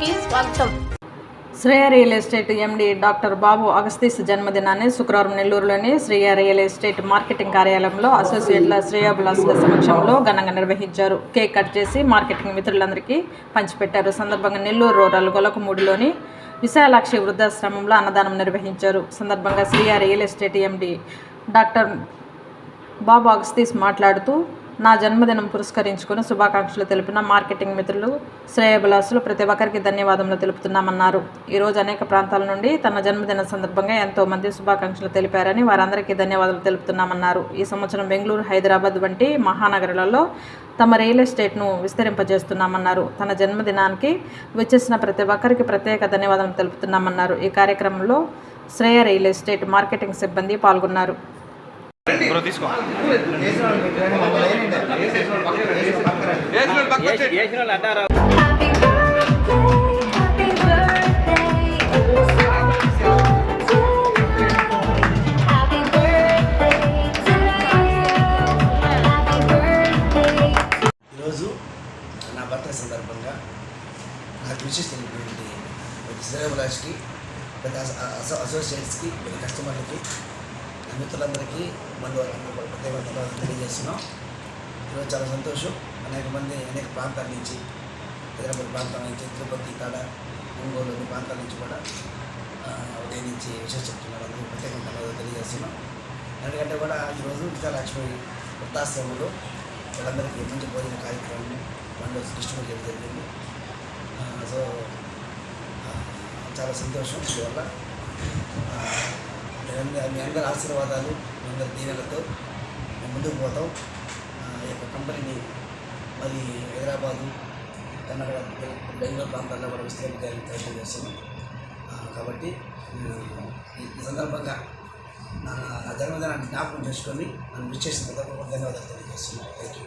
కి స్వాగతం. Shreya real estate MD doctor Babu Agastees జన్మదినాన్ని శుక్రవారం నెల్లూరులోని శ్రేయ రియల్ ఎస్టేట్ మార్కెటింగ్ కార్యాలయంలో అసోసియేట్ల శ్రేయాబులాసుల సమక్షంలో ఘనంగా నిర్వహించారు. కేక్ కట్ చేసి మార్కెటింగ్ మిత్రులందరికీ పంచిపెట్టారు. సందర్భంగా నెల్లూరు రూరల్ గొలకమూడిలోని విశాలాక్షి వృద్ధాశ్రమంలో అన్నదానం నిర్వహించారు. సందర్భంగా Shreya real estate MD doctor Babu Agastees మాట్లాడుతూ నా జన్మదినం పురస్కరించుకుని శుభాకాంక్షలు తెలిపిన మార్కెటింగ్ మిత్రులు శ్రేయబులాసులు ప్రతి ఒక్కరికి ధన్యవాదములు తెలుపుతున్నామన్నారు. ఈరోజు అనేక ప్రాంతాల నుండి తన జన్మదిన సందర్భంగా ఎంతోమంది శుభాకాంక్షలు తెలిపారని వారందరికీ ధన్యవాదాలు తెలుపుతున్నామన్నారు. ఈ సంవత్సరం బెంగళూరు హైదరాబాద్ వంటి మహానగరాలలో తమ రియల్ ఎస్టేట్ను విస్తరింపజేస్తున్నామన్నారు. తన జన్మదినానికి వచ్చేసిన ప్రతి ఒక్కరికి ప్రత్యేక ధన్యవాదాలు తెలుపుతున్నామన్నారు. ఈ కార్యక్రమంలో శ్రేయ రియల్ ఎస్టేట్ మార్కెటింగ్ సిబ్బంది పాల్గొన్నారు. బ్రో తీసుకో Happy birthday, happy birthday. Happy birthday to you. Happy birthday. ఈరోజు నా బర్త్డే సందర్భంగా నాకు విశేష తెలిపినటువంటి ప్రతి శ్రేయభిలాష్కి ప్రతి అస- అస- అసోసియేట్స్కి ప్రతి కస్టమర్లకి మిత్రులందరికీ బంధువులందరూ కూడా ప్రత్యేక తెలియజేస్తున్నాం. ఈరోజు చాలా సంతోషం. అనేక మంది అనేక ప్రాంతాల నుంచి హైదరాబాద్ ప్రాంతాల నుంచి తిరుపతి కాడ ఒంగోలు అన్ని ప్రాంతాల నుంచి కూడా ఉదయం నుంచి విశేష చెప్తున్నారు. అందరూ ప్రత్యేక తెలియజేస్తున్నాం. ఎందుకంటే కూడా ఈరోజు విజయలక్ష్మి వృద్ధాశ్రమంలో వాళ్ళందరికీ మంచి భోజన కార్యక్రమం వాళ్ళు డిస్ట్రిబ్యూట్ చేయడం జరిగింది సో చాలా సంతోషం. దీనివల్ల మీ అందరి ఆశీర్వాదాలు మీ అందరి దీవెనలతో ముందుకు పోతాం. ఈ యొక్క కంపెనీని మరి హైదరాబాదు కర్ణాటక బెంగళూరు ప్రాంతాల్లో కూడా విస్తరించాలని ప్రయత్నం చేస్తున్నాం. కాబట్టి ఈ సందర్భంగా నా జన్మదినాన్ని జ్ఞాపకం చేసుకొని నన్ను విచ్చేసిన ప్రతి ఒక్కరు ధన్యవాదాలు తెలియజేస్తున్నాను. Thank you